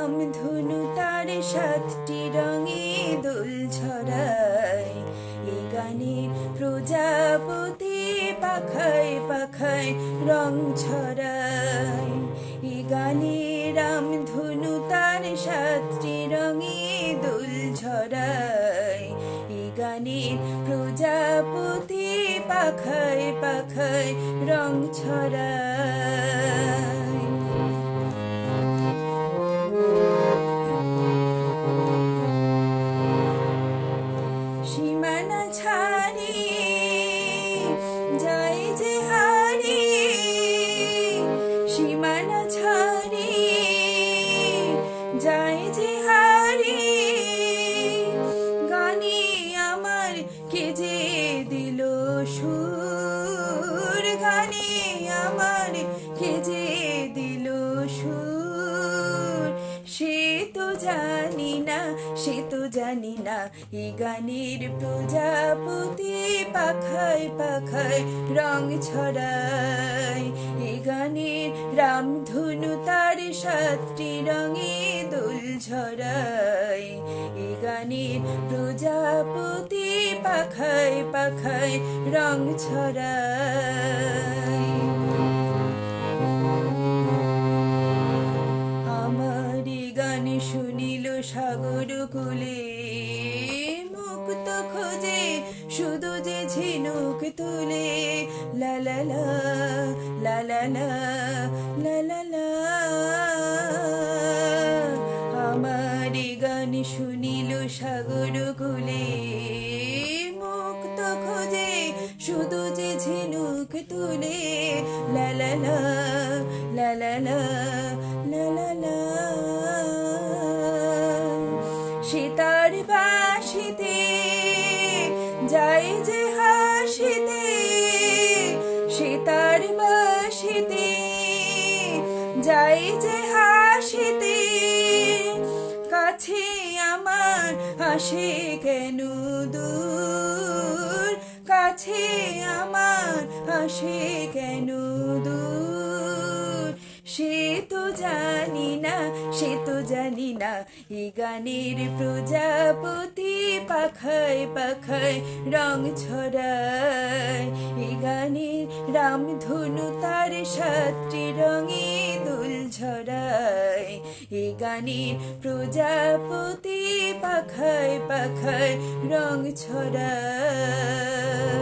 নাম ধুনু তার সাতটি রঙে দোল ছড়ায়। এ গানের প্রজাপতি পাখায় পাখায় রং ছড়ায়। এ গানে রাম ধুনু তার সাতটি রঙে দোল ছড়ায়। এ গানের প্রজাপতি পাখায় পাখায় রং ছড়ায়। সীমানা ছাড়ি, যাই যে হারি, সীমানা ছাড়ি, যাই যে হারি গানে আমার কে যে দিল সুর। সে তো জানি না এই গানের প্রজাপতি পাখায় পাখায় রং ছড়ায়। এই গানের রামধনু তার সাতটি রঙে দোল ঝরায়। এই গানের প্রজাপতি পাখায় পাখায় রং ছড়ায়। শুধু যে ঝিনুক তুলে আমার গান শুনিল সাগর কুলে মুক্ত খোঁজে শুধু যে ঝিনুক তুলে লা লা সীতার বাসিতে যায় যে হাসিতে সীতার বাসিতে। যায় যে হাসিতে, কাছে আমার আসে কেন দূর? কাছে আমার আসে কেন দূর? সে তো না সে তো জানি না। এই গানের প্রজাপতি পাখায় পাখায় রং ছড়ায়। এই গানের রামধনু তার সাতটি রঙে দোল ঝরায়। এই গানের প্রজাপতি পাখায় পাখায় রং ছড়ায়।